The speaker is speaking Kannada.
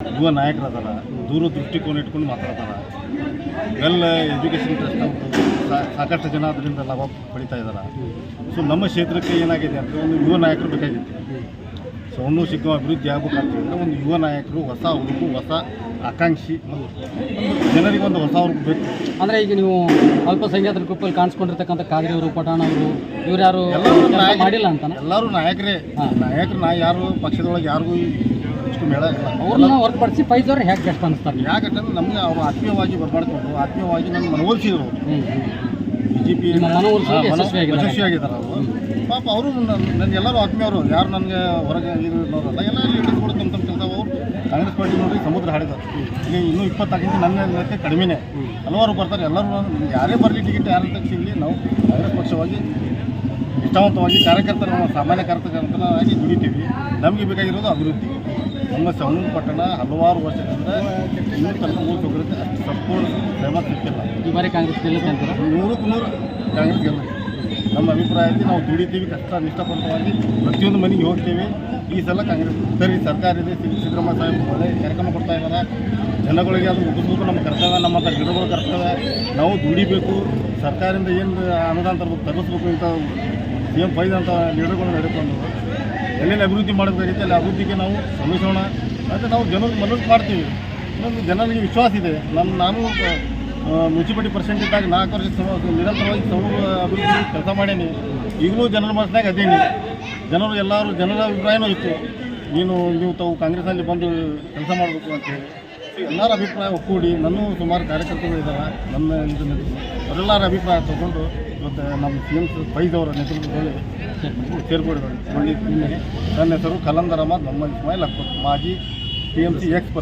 ಯುವ ನಾಯಕರದಾರ ದೂರ ದೃಷ್ಟಿಕೋನ ಇಟ್ಕೊಂಡು ಮಾತಾಡ್ತಾರೆ. ವೆಲ್ ಎಜುಕೇಷನ್ ಟ್ರಸ್ಟ್ ಸಾಕಷ್ಟು ಜನ ಅದರಿಂದ ಲಾಭ ಪಡಿತಾ ಇದ್ದಾರೆ ಸೊ ನಮ್ಮ ಕ್ಷೇತ್ರಕ್ಕೆ ಏನಾಗಿದೆ ಅಂದರೆ ಒಂದು ಯುವ ನಾಯಕರು ಬೇಕಾಗಿತ್ತು. ಸೊ ಒಂದು ಸಿಕ್ಕ ಅಭಿವೃದ್ಧಿ ಆಗಬೇಕಾಗ್ತದೆ ಒಂದು ಯುವ ನಾಯಕರು ಹೊಸ ಹುಡುಗು ಹೊಸ ಆಕಾಂಕ್ಷಿ ಜನರಿಗೆ ಒಂದು ಹೊಸ ಹುಡುಗು ಬೇಕು. ಅಂದರೆ ಈಗ ನೀವು ಅಲ್ಪಸಂಖ್ಯಾತರ ಗುಂಪಲ್ಲಿ ಕಾಣಿಸ್ಕೊಂಡಿರ್ತಕ್ಕಂಥ ಕಾದ್ರಿ ಅವರು ಪಠಾಣ ಅವರು ಇವ್ರು ಯಾರು ಮಾಡಿಲ್ಲ ಅಂತ ಎಲ್ಲರೂ ನಾಯಕರೇ. ನಾಯಕರು ನಾ ಯಾರು ಪಕ್ಷದೊಳಗೆ ಯಾರಿಗೂ ಇಷ್ಟು ಮೇಳ ಇಲ್ಲ. ಅವ್ರನ್ನ ಹೊರತುಪಡಿಸಿ ಅವ್ರು ಹೇಗೆ ಕಷ್ಟ ಅನಿಸ್ತಾರೆ ಯಾಕಂದ್ರೆ ನಮಗೆ ಅವರು ಆತ್ಮೀಯವಾಗಿ ಬರ್ಬಾಡ್ಕೊಂಡು ಆತ್ಮೀಯವಾಗಿ ನನ್ನ ಮನವೊಲಿಸಿದ್ರು ಬಿ ಜೆ ಪಿ ಯಶಸ್ವಿಯಾಗಿದ್ದಾರೆ. ಅವರು. ಪಾಪ ಅವರು ನನ್ನ ಎಲ್ಲರೂ ಆತ್ಮೀಯರು. ಯಾರು ನನಗೆ ಹೊರಗೆ ಇರೋರಲ್ಲ ಎಲ್ಲ ಲೀಡರ್ಸ್ ಕೂಡ ತಮ್ಮ ತಮ್ಮ ಕೆಲಸ. ಅವರು ಕಾಂಗ್ರೆಸ್ ಪಾರ್ಟಿ ನೋಡಿ ಸಮುದ್ರ ಹಾಡಿದ್ದಾರೆ. ಈಗ ಇನ್ನೂ ಇಪ್ಪತ್ತಾಗಿಂತ ನನ್ನ ಕಡಿಮೆನೇ. ಹಲವಾರು ಬರ್ತಾರೆ. ಎಲ್ಲರೂ ಯಾರೇ ಬರಲಿ ಟಿಕೆಟ್ ಯಾರ ಸಿಗಲಿ ನಾವು ಕಾಂಗ್ರೆಸ್ ಪಕ್ಷವಾಗಿ ನಿಷ್ಠಾವಂತವಾಗಿ ಕಾರ್ಯಕರ್ತರ ಸಾಮಾನ್ಯ ಕಾರ್ಯಕರ್ತರಾಗಿ ದುಡಿತೀವಿ. ನಮಗೆ ಬೇಕಾಗಿರೋದು ಅಭಿವೃದ್ಧಿ. ನಮ್ಮ ಸವಣೂರು ಪಟ್ಟಣ ಹಲವಾರು ವರ್ಷದಿಂದ ಇನ್ನೂ ತನಕ ಮೂರು ಸೌಕರ್ಯತೆ ಅಷ್ಟು ಸಂಪೂರ್ಣ ಶ್ರಮ ಸಿಕ್ಕಿಲ್ಲ. ಈ ಬಾರಿ ಕಾಂಗ್ರೆಸ್ ಗೆಲ್ಲುತ್ತೆ ಅಂತೀರಾ? ನೂರಕ್ಕೆ ನೂರು ಕಾಂಗ್ರೆಸ್ ಗೆಲ್ಲ ನಮ್ಮ ಅಭಿಪ್ರಾಯದಲ್ಲಿ ನಾವು ದುಡಿತೀವಿ ಕಷ್ಟ ನಿಷ್ಠಪೂರ್ವಕವಾಗಿ ಪ್ರತಿಯೊಂದು ಮನೆಗೆ ಹೋಗ್ತೀವಿ. ಈ ಸಲ ಕಾಂಗ್ರೆಸ್ ಸರಿ ಸರ್ಕಾರ ಇದೆ ಸಿದ್- ಸಿದ್ದರಾಮಯ್ಯ ಸಾಹೇಬ್ ಒಳ್ಳೆ ಕಾರ್ಯಕ್ರಮ ಕೊಡ್ತಾ ಇದ್ದಾರೆ. ಜನಗಳಿಗೆ ಅದು ಮುಗಿಸ್ಬೇಕು ನಮ್ಮ ಕರ್ತವ್ಯ ನಮ್ಮ ಗಿಡಗಳು ಕರ್ತವ್ಯ. ನಾವು ದುಡಿಬೇಕು ಸರ್ಕಾರದಿಂದ ಏನು ಅನುದಾನ ತರಬೇಕು ತರಿಸ್ಬೇಕು ಅಂತ ಏನು ಎಂ ಫೈದ್ ಅಂತ ನಡೆಕೊಂಡು ಎಲ್ಲೆಲ್ಲಿ ಅಭಿವೃದ್ಧಿ ಮಾಡಬೇಕಾಗಿತ್ತು ಅಲ್ಲಿ ಅಭಿವೃದ್ಧಿಗೆ ನಾವು ಶ್ರಮಿಸೋಣ ಮತ್ತು ನಾವು ಜನರಿಗೆ ಮನಸ್ಸು ಮಾಡ್ತೀವಿ. ಇನ್ನೊಂದು ಜನರಿಗೆ ವಿಶ್ವಾಸ ಇದೆ. ನನ್ನ ನಾನು ಮುನ್ಸಿಪಾಲಿಟಿ ಪರ್ಸೆಂಟ್ ಇದ್ದಾಗ ನಾಲ್ಕು ವರ್ಷ ನಿರಂತರವಾಗಿ ಸಮೂಹ ಅಭಿವೃದ್ಧಿ ಕೆಲಸ ಮಾಡೇನಿ. ಈಗಲೂ ಜನರ ಮನಸ್ಸಿನಾಗ ಅದೇನಿ ಜನರು ಎಲ್ಲರೂ ಜನರ ಅಭಿಪ್ರಾಯನೂ ಇತ್ತು. ನೀನು, ನೀವು ತಾವು ಕಾಂಗ್ರೆಸ್ನಲ್ಲಿ ಬಂದು ಕೆಲಸ ಮಾಡಬೇಕು ಅಂತೇಳಿ ಹೇಳಿ. ಎಲ್ಲರ ಅಭಿಪ್ರಾಯ ಒಕ್ಕೂಡಿ ನನ್ನೂ ಸುಮಾರು ಕಾರ್ಯಕರ್ತರು ಇದ್ದಾರೆ ನನ್ನ ಇದನ್ನು ಅವರೆಲ್ಲರ ಅಭಿಪ್ರಾಯ ತಗೊಂಡು ಇವತ್ತು ನಮ್ಮ ಸಿ ಎಂ ಫೈಜ್ ಅವರ ನೇತೃತ್ವದಲ್ಲಿ ಸೇರ್ಕೊಂಡಿದ್ದಾರೆ ನನ್ನ ಹೆಸರು ಕಲಂದರಮ್ಮ, ನಮ್ಮ ಮೊಹಮ್ಮದ್ ಇಸ್ಮಾಯಿಲ್ ಮಾಜಿ ಟಿ ಎಂ ಸಿ ಎಕ್ಸ್